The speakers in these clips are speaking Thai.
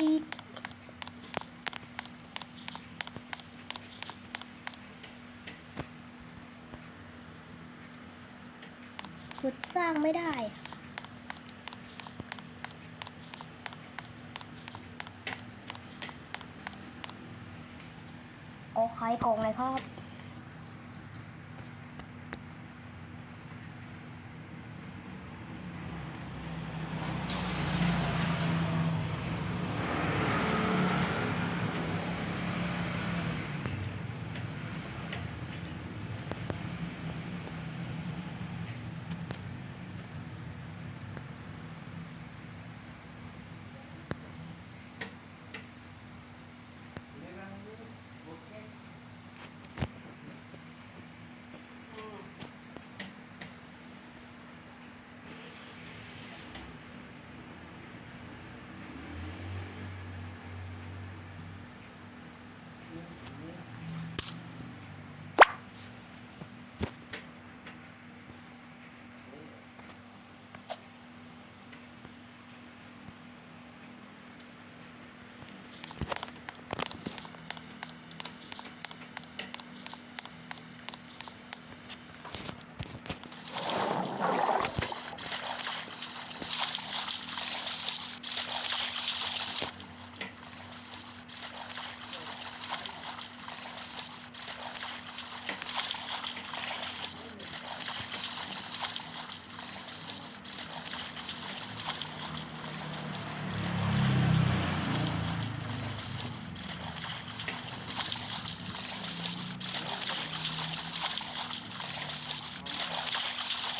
ขุดสร้างไม่ได้โอ้ใครโกงเลยครับ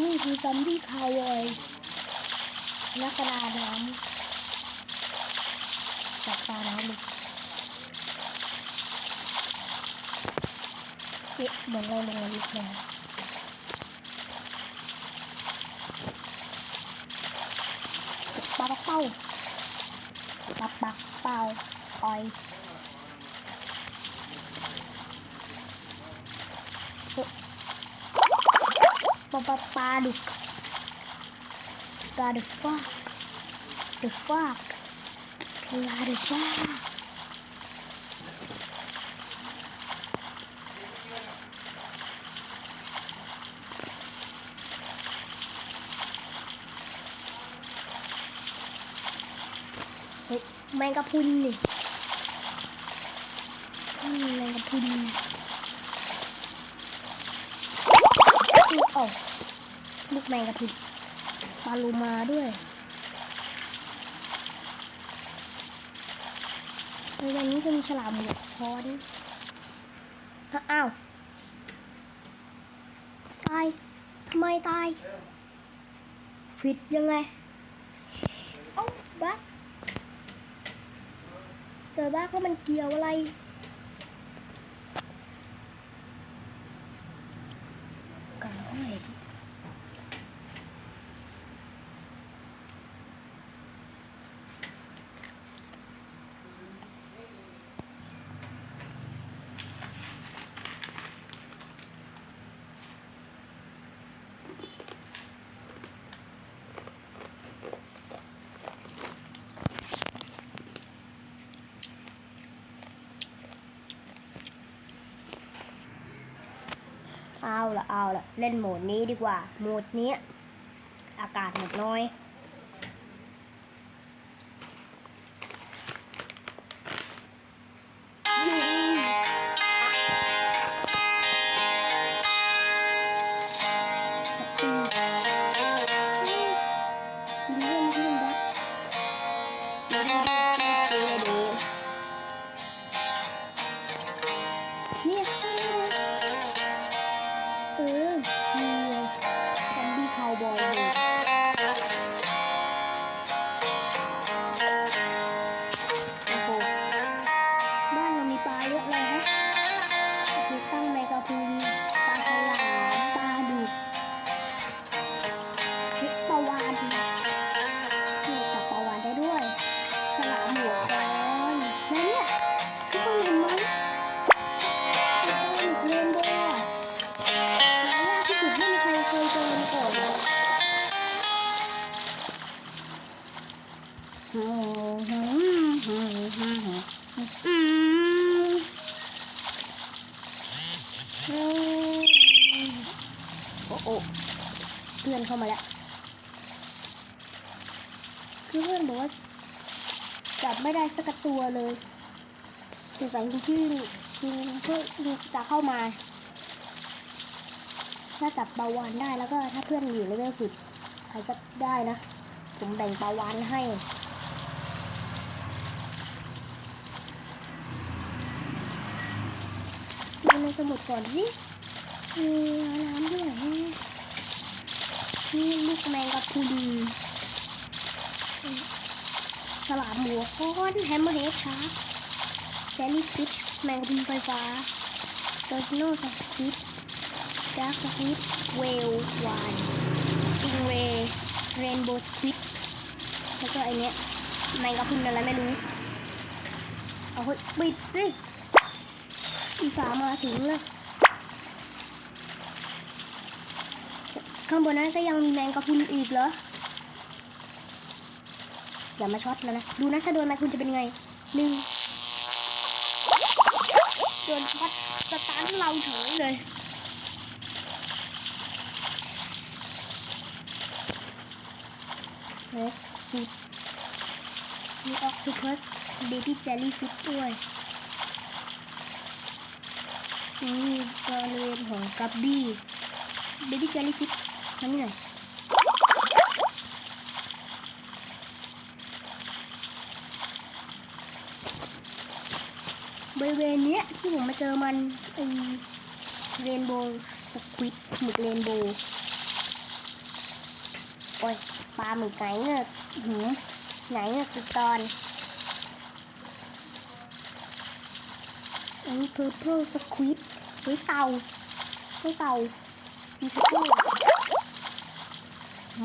นี่ คือซอมบี้คาวอยนักกระดาน้ำจับปลาน้ำเอ๊ะเหมือนเราลงมาลึกแล้วปลาปักเป้าปลาปักเป้าปล่อยเอ๊ะ ปลาปลาปลาดุกปลาดุกฟากดุกฟากปลาดุกฟากแมงกะพุนนี่อืมแมงกะพรุนโอ้ลูก แมงกะพรุนปลาลูมาด้วยในวันนี้จะมีฉลามหัวค้อนอ้าว ตาย ทำไมตาย ผิดยังไง เอ้าบักเกิดบักแล้วมันเกี่ยวอะไรกันเท่าไเอาละเอาละเล่นโหมดนี้ดีกว่า โหมดนี้ อากาศหมดน้อย ห้าหกอืโอ้โอเพื่อนเข้ามาแล้ว คือเพื่อนบอกว่า จับไม่ได้สักตัวเลยสงสัยคุณพี่คุณเพื่อนจะเข้ามา ถ้าจับเบาหวานได้แล้วก็ถ้าเพื่อนอยู่ในเวลสิบใครก็ได้นะ ผมแบ่งเบาหวานให้ ในสมุดก่อนสิมีน้ำด้วยนี่ลูกแมงกะพรุนฉลามหัวค้อนแฮมเมอร์เฮดชาร์กเจลลี่ฟิชแมงกะพรุนไฟฟ้าโตโนสควิดดาร์กสควิดเวลวานซิงเรย์เรนโบว์สควิดแล้วก็ไอเนี้ยแมงกะพรุนอะไรไม่รู้ เอาเฮ้ยปิดสิ อุตส่าห์มาถึงเลยข้างบนนั้นก็ยังมีแมงกะพรุนอีกเหรออย่ามาช็อตแล้วนะ ดูนะถ้าโดนแมงกะพรุนจะเป็นไงหนึ่งโดนช็อตสตาร์ทเราเฉยเลยเรสฟิตมีออกทูพัสเบบี้เจลลี่ฟิตด้วย นี่บริเวณของกับบี้เบบี้เจลลี่ฟิชมานี่หน่อยบริเวณเนี้ยที่ผมมาเจอมันไอเรนโบว์สควิดหมึกเรนโบว์โอ้ยปลาหมึกไหนเงือกหืมไหนเงือกติดตอน อันนี้ purple squid เฮ้ยเต่าเฮ้ยเต่าซีฟู้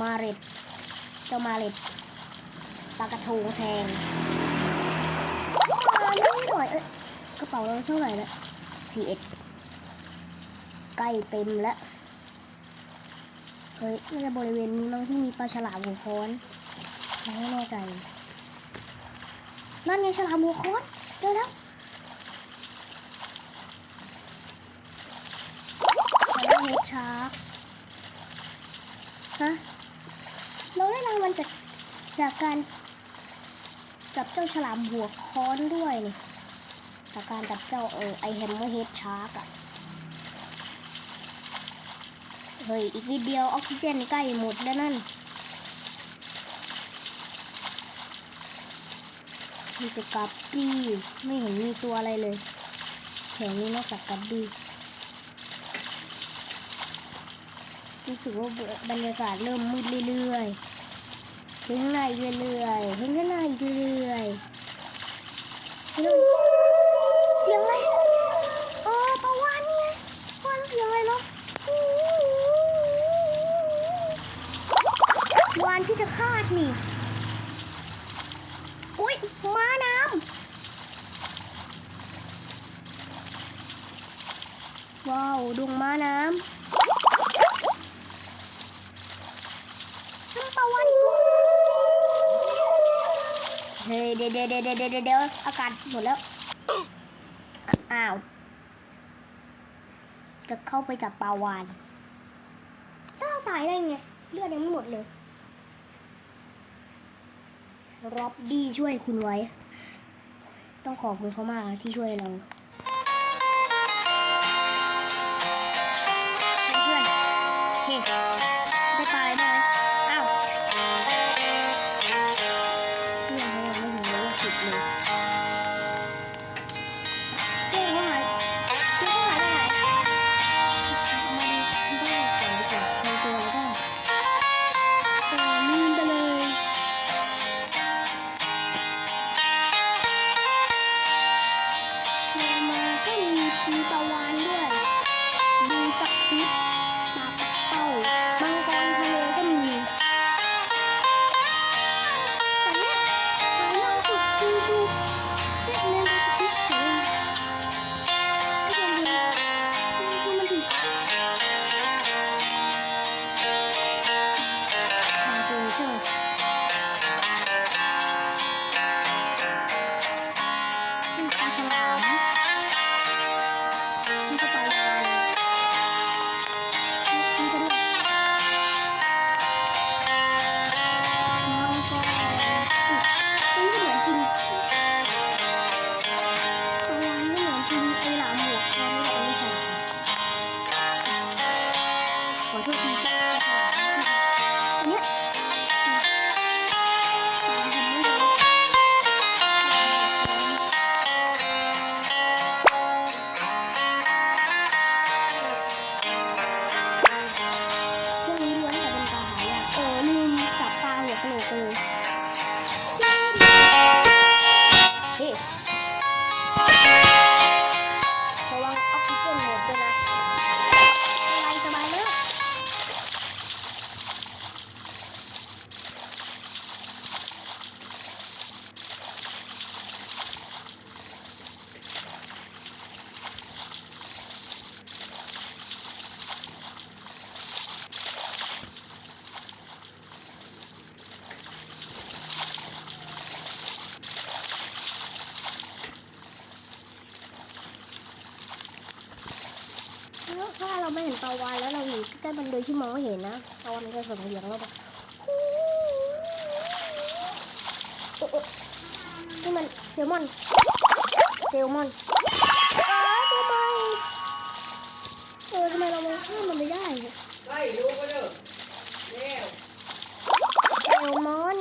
มาเร็ดเจ้ามาเร็ดปลากระทงแทงมานิดหน่อยเอ้ยกระเป๋าเราเท่าไหร่ละสี่เอ็ดใกล้เต็มแล้วเฮ้ยน่าจะบริเวณนี้มั้งที่มีปลาฉลามหัวค้อนไม่แน่ใจ นั่นไงฉลามหัวค้อนเจอแล้ว เฮดชาร์กฮะเราได้รางวัลจากจากการจับเจ้าฉลามหัวค้อนด้วยนี่จากการจับเจ้าเออไอแฮมเมอร์เฮดชาร์กอะเฮ้ย อีกนิดเดียวออกซิเจนใกล้หมดแล้วนั่นมีแต่กับปี้ไม่เห็นมีตัวอะไรเลยแถวนี้นอกจากกับบี้ รู้สึกว่าบรรยากาศเริ่มมืดเรื่อยๆเห็นข้างในอีกเรื่อยๆเห็นข้างในอีกเรื่อยๆเริ่มเสียงอะไรเออปลาวานนี่ไงปลาวานเสียงอะไรเนาะวานพี่จะคาดนี่อุ้ยม้าน้ำว้าวดวงม้าน้ำ ดี๋ยวเดี๋ยวเดี๋ยวเดี๋ยวเดี๋ยวเดี๋ยวอากาศหมดแล้ว อ้าว จะเข้าไปจับปลาวานต้าตายได้ไง เลือดยังไม่หมดเลยร็อบบี้ช่วยคุณไว้ ต้องขอบคุณเขามากที่ช่วยเราเพื่อนเฮ้ Angela. เราไม่เห็นปลาวานแล้วเราอยู่ใกล้มันโดยที่มองไม่เห็นนะปลาวานมันจะส่งเสียงเราแบบโอ้โอ้นี่มันเซลมอน เซลมอนเอ้ยตัวใหม่เออทำไมเราไมองข้ามมันไม่ได้เนี่ยไล่ลูกไปเด้อแล้วเซลมอน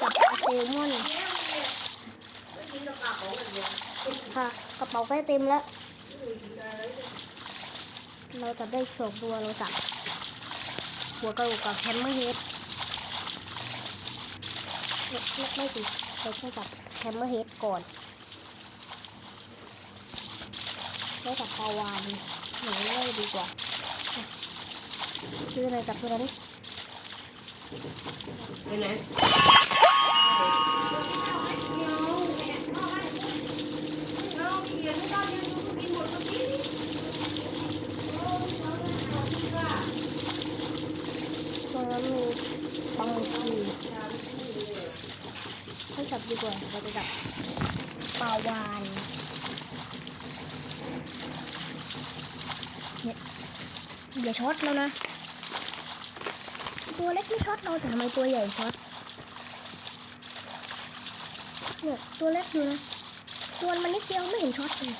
กับปลาเซลมอนแล้วกินกับปลาของมันเนี่ยค่ะกระเป๋าใกล้เต็มแล้ว เราจับได้อีกสองตัวเราจับหัวกระโหลกกับแฮมเมอร์เฮดไม่ไม่ไม่สิเราต้องจับแฮมเมอร์เฮดก่อนแล้วจับปลาวานหนูง่ายดีกว่าคืออะไรจับตัวนั้นไปไหน ตัวนั้นมีบางทีต้อจับดีกว่าเราจะจับปลาวานเนี่ยอย่าช็อตแล้วนะ ตัวเล็กไม่ช็อตเราแต่ทำไมตัวใหญ่ช็อตเนี่ยตัวเล็กดูนะ ตัวมันนิดเดียวไม่เห็นช็อตเลย